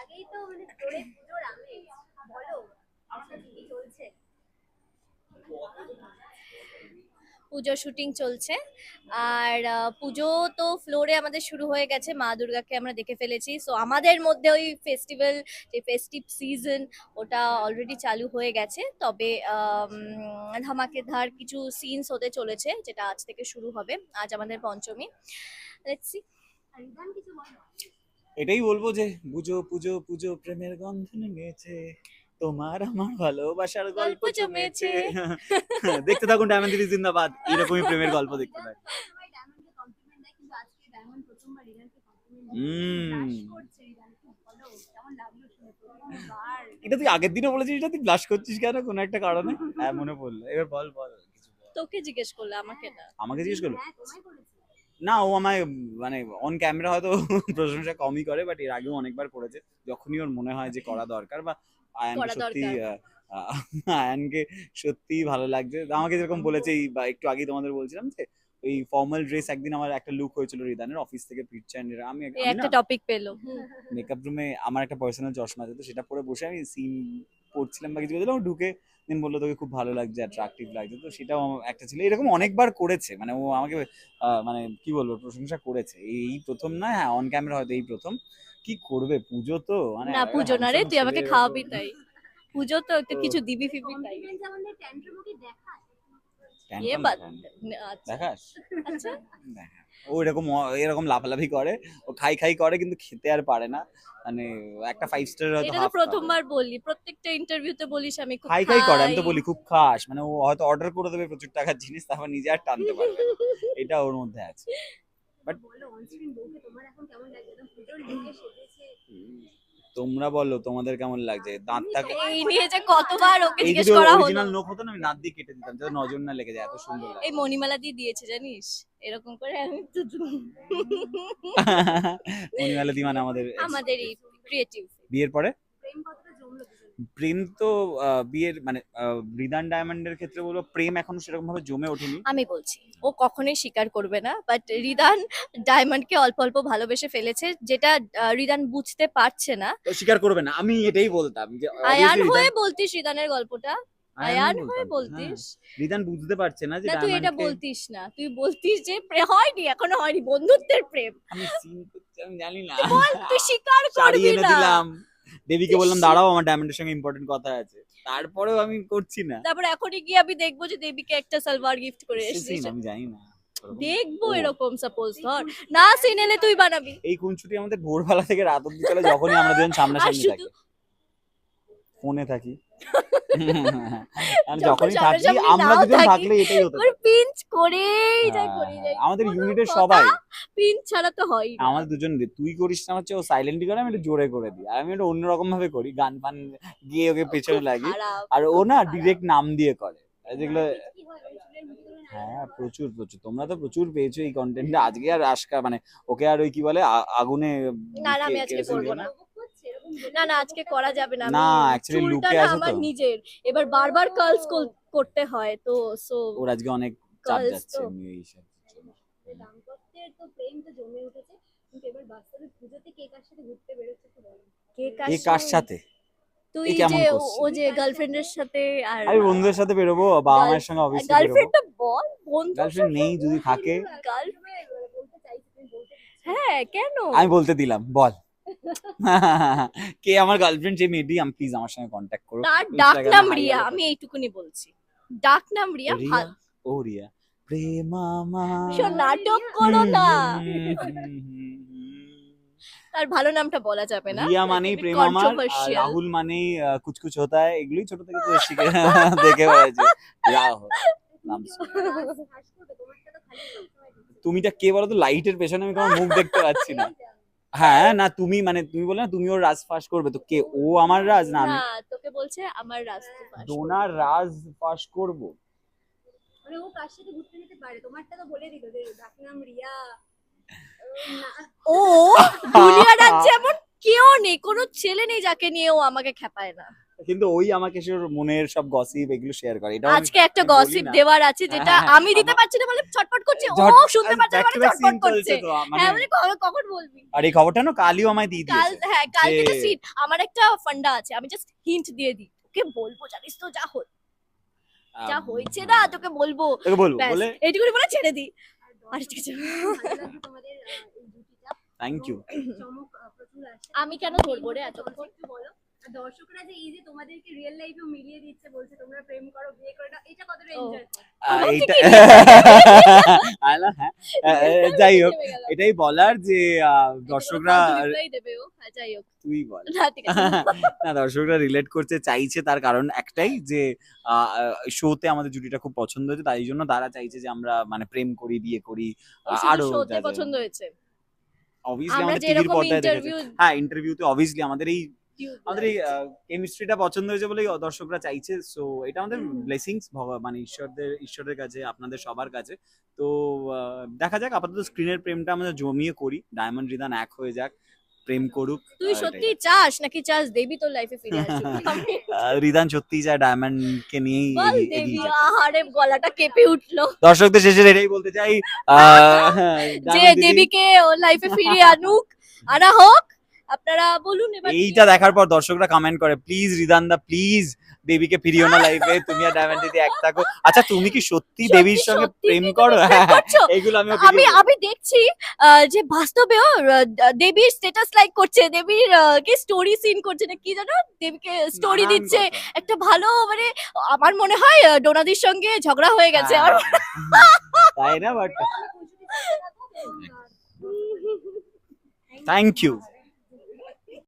আগেই তো মানে তোরে পুজোর আমেজ বলো কি চলছে? পুজো শুটিং চলছে আর পুজো তো ফ্লোরে আমাদের শুরু হয়ে গেছে মা দুর্গাকে আমরা দেখে ফেলেছি। সো আমাদের মধ্যে ওই ফেস্টিভ্যাল যে ফেস্টিভ সিজন ওটা অলরেডি চালু হয়ে গেছে। তবে ধামাকেধার কিছু সিনস হতে চলেছে যেটা আজ থেকে শুরু হবে আজ আমাদের পঞ্চমী। কিছু এটাই বলব যে পুজো পুজো পুজো প্রেমের গন্ধ নেমেছে। তোমার আমার ভালোবাসার গল্প জমেছে। দেখতে থাকুন ডায়মন্ড দিদি জিন্দাবাদ। এরকমই প্রেমের গল্প দেখতে প্রথমবার এটা তুই আগের দিনও বলেছিস এটা তুই ব্লাশ করছিস কেন কোনো একটা কারণে? হ্যাঁ মনে পড়ল। এবার বল বল তোকে জিজ্ঞেস করলে আমাকে না। আমাকে জিজ্ঞেস করল? হ্যাঁ না ও আমায় মানে অন ক্যামেরা হয়তো প্রশংসা কমই করে বাট এর আগেও অনেকবার করেছে। যখনই ওর মনে হয় যে করা দরকার বা আয়ানকে করা সত্যি আয়ানকে সত্যি ভালো লাগছে। আমাকে যেরকম বলেছে এই বা একটু আগেই তোমাদের বলছিলাম যে ওই ফর্মাল ড্রেস একদিন আমার একটা লুক হয়েছিল রিদানের অফিস থেকে ফিরছে আমি এক- একটা টপিক পেল। মেকআপ রুমে আমার একটা পার্সোনাল চশমা আছে তো সেটা পরে বসে আমি সিন পড়ছিলাম বা কিছু করছিলাম ঢুকে দিন বলল তোকে খুব ভালো লাগছে অ্যাট্রাকটিভ লাগছে। তো সেটাও একটা ছিল। এরকম অনেকবার করেছে মানে ও আমাকে মানে কি বলব প্রশংসা করেছে। এই প্রথম না হ্যাঁ অন ক্যামেরা হয়তো এই প্রথম। কি করবে? পুজো তো? মানে না পুজো না রে তুই আমাকে খাওয়াবি তাই। পুজো তো একটু কিছু দিবি ফিবি তাই। দেখায় আচ্ছা। দেখাস? আচ্ছা। দেখা। ও এরকম এরকম লাফালাফি করে ও খাই খাই করে কিন্তু খেতে আর পারে না। মানে একটা ফাইভ স্টার হয়তো এটা তো প্রথমবার বলি প্রত্যেকটা ইন্টারভিউতে বলিস আমি খুব খাই খাই করে আমি তো বলি খুব খাস মানে ও হয়তো অর্ডার করে দেবে প্রচুর টাকার জিনিস তারপর নিজে আর টানতে পারবে। এটা ওর মধ্যে আছে। বাট বলো অনস্ক্রিন বউকে তোমার এখন কেমন লাগে একদম পুজোর লুকে সেজেছে। তোমরা বলো তোমাদের কেমন লাগছে? দাঁতটা এই নিয়ে যে কতবার ওকে এই জিজ্ঞেস যদি করা হলো। অরিজিনাল নখ হতো না আমি দাঁত দিয়ে কেটে দিতাম যাতে নজর না লেগে যায় এত সুন্দর লাগে এই মণিমালা দিয়ে দিয়েছে জানিস? এরকম করে আমি তো মণিমালা দি মানে আমাদের আমাদের ক্রিয়েটিভ বিয়ের পরে? প্রেমপত্র জমলো। প্রেম তো বিয়ের মানে রিদান ডায়মন্ডের ক্ষেত্রে বলব প্রেম এখনও সেরকম ভাবে জমে ওঠেনি। আমি বলছি ও কখনোই স্বীকার করবে না বাট রিদান ডায়মন্ডকে অল্প অল্প ভালোবেসে ফেলেছে যেটা রিদান বুঝতে পারছে না। স্বীকার করবে না আমি এটাই বলতাম যে আয়ান হয়ে বলতিস রিদানের গল্পটা? আয়ান হয়ে হ্যাঁ। বলতিস? রিদান বুঝতে পারছে না যে তুই এটা বলতিস না তুই বলতিস যে প্রে- হয়নি এখনও হয়নি বন্ধুত্বের প্রেম। আমি সিন করতে আমি জানি না। বল তুই স্বীকার করবি না। দেবীকে বললাম দাঁড়াও আমার ডায়মন্ডের সঙ্গে ইম্পর্টেন্ট কথা আছে। তারপরেও আমি করছি না। তারপর এখনই গিয়ে আমি দেখব যে দেবীকে একটা সালোয়ার গিফট করে এসেছি আমি জানি না। দেখব এরকম সাপোজ ধর। না সিন এলে তুই বানাবি। এই খুনছুটি আমাদের ভোরবেলা থেকে রাত অব্দি চলে যখনই আমরা দুজন সামনাসামনি থাকি। ফোনে থাকি। যখনই থাকি আমরা দুজন থাকলে এটাই হতো পিঞ্চ করেই যায় হ্যাঁ, যায় আমাদের ইউনিটের সবাই। পিঞ্চ ছাড়া তো হয় আমাদের দুজন তুই করিস না হচ্ছে ও সাইলেন্টলি করে আমি একটু জোরে করে দিই। আর আমি একটু অন্যরকম ভাবে করি গান ফান গিয়ে ওকে পেছনে লাগি আর ও না ডিরেক্ট নাম দিয়ে করে। যেগুলো হয়? করে হ্যাঁ প্রচুর প্রচুর। তোমরা তো প্রচুর পেয়েছ এই কন্টেন্টে আজকে আর আজকা মানে ওকে আর ওই কি বলে আগুনে না, না, আমি আজকে করব না। উপভোগ করছে, এরকম বলে না না আজকে করা যাবে না। না, look এ আছে আমার নিজের। এবার বারবার কার্লস করতে হয় তো সো ওর আজকে অনেক চাপ যাচ্ছে জন্য। দাম্পত্যের তো প্রেম তো জমে উঠেছে কিন্তু এবার বাস্তবে পুজোতে কে কার সাথে ঘুরতে বেরোচ্ছে একটু বলো। কে কার সাথে? তুই যে ও- যে গার্লফ্রেন্ডের সাথে আর আমি বন্ধুদের সাথে বেরোবো বাবা মায়ের সঙ্গে অবশ্যই গার্লফ্রেন্ডটা বল বন্ধু গার্লফ্রেন্ড নেই যদি থাকে। গার্ল মানে বলতে চাইছি তুমি বলতে চাইছো। হ্যাঁ কেন? আমি বলতে দিলাম বল। কে আমার গার্লফ্রেন্ড যে মেবি আমি প্লিজ আমার সঙ্গে কন্ট্যাক্ট করো তার ডাক নাম রিয়া আমি এইটুকুনি বলছি। ডাক নাম রিয়া ভাল- ও রিয়া। প্রেমামা নাটক করো না। তার ভালো নামটা বলা যাবে না। রিয়া মানেই প্রেম আমার রাহুল মানেই কুছ হতা है এগুলোই ছোট থেকে তো শিখে দেখে হয়েছে রাহুল নাম। তুমিটা কে বলো তো লাইটের পেছনে আমি তোমার মুখ দেখতে পাচ্ছি না। হ্যাঁ না তুমি মানে তুমি বলে না তুমি ওর রাজ ফাঁস করবে। তো কে ও আমার রাজ না আমি? না তোকে বলছে আমার রাস্তা পাশ ডোনার রাজ ফাঁস করব? মানে ও কার সাথে ঘুরতে যেতে পারে? তোমারটা তো বলে দিল যে ডাকনাম রিয়া। ও না ও দুনিয়া রাজ্যে এমন কেউ নেই কোনো ছেলে নেই যাকে নিয়ে ও আমাকে খেপায় না। কিন্তু ওই আমাকে সে মনের সব গসিপ এগুলো শেয়ার করে। এটা আজকে একটা আমি গসিপ দেওয়ার আছে যেটা হ্যাঁ, হ্যাঁ, আমি দিতে পারছি না বলে ছটফট করছে ও শুনতে পাচ্ছে না মানে scene করছে। মানে- হ্যাঁ মানে কখন- বলবি? আর এই খবরটা না কালিও আমায় দিয়ে কাল হ্যাঁ কাল যে- থেকে সিট আমার একটা ফান্ডা আছে আমি জাস্ট হিন্ট দিয়ে দিই। তোকে বলব জানিস তো যা হল যা হয়েছে না তোকে বলব। তোকে বলব বলে এইটুকুনি বলে ছেড়ে দিই। আর ঠিক আছে। থ্যাংক ইউ আমি কেন ধরবো রে এতক্ষণ? বলো। দর্শকরা যে এই যে তোমাদেরকে রিয়েল লাইফেও মিলিয়ে দিচ্ছে বলছে তোমরা প্রেম করো বিয়ে করো এটা- কতটা এনজয় করো আমার এইটা থেকে আলা, হ্যাঁ। যাই হোক এটাই বলার যে আহ, দর্শকরা হ্যাঁ, যাই হোক। তুই বল। না দর্শকরা রিলেট করতে চাইছে তার কারণ একটাই যে শোতে আমাদের জুটিটা খুব পছন্দ হয়েছে তাই জন্য তারা চাইছে যে আমরা মানে প্রেম করি বিয়ে করি আরও শোতে পছন্দ হয়েছে। অবভিয়াসলি আমাদের টিভির পর্দায় দেখেছে। হ্যাঁ ইন্টারভিউতে অবভিয়াসলি আমাদের এই আমাদের এই কেমিস্ট্রিটা পছন্দ হয়েছে বলেই দর্শকরা চাইছে সো এটা আমাদের। ব্লেসিংস মানে ঈশ্বরদের ঈশ্বরের কাছে আপনাদের সবার কাছে। তো দেখা যাক আপাতত স্ক্রিনের প্রেমটা আমরা জমিয়ে করি ডায়মন্ড রিদান এক হয়ে যাক প্রেম করুক তুই সত্যি চাস নাকি চাস দেবী তোর লাইফে ফিরে আসুক আহ, রিদান সত্যি চায় ডায়মন্ড কে নিয়েই এগিয়ে- দেবী আহারে গলাটা কেঁপে উঠল। দর্শকদের শেষে এটাই বলতে চাই আহ, যে দেবীকে ওর লাইফে ফিরিয়ে আনুক আনা হোক আপনারা বলুন এবার এইটা দেখার পর দর্শকরা কমেন্ট করে প্লিজ রিদান দা প্লিজ দেবীকে ফিরিও না লাইফে তুমি আর ডায়মন্ড দিদি এক থাকো। আচ্ছা তুমি কি সত্যি দেবীর সঙ্গে প্রেম করো? প্রেম আমি আমি আমি দেখছি যে বাস্তবেও দেবীর স্ট্যাটাস লাইক করছে দেবীর কি স্টোরি সিন করছে না কি জানো? দেবীকে স্টোরি দিচ্ছে একটা ভালো মানে আমার মনে হয় ডোনাদির সঙ্গে ঝগড়া হয়ে গেছে। আর হ্যাঁ, তাই না বাট থ্যাংক ইউ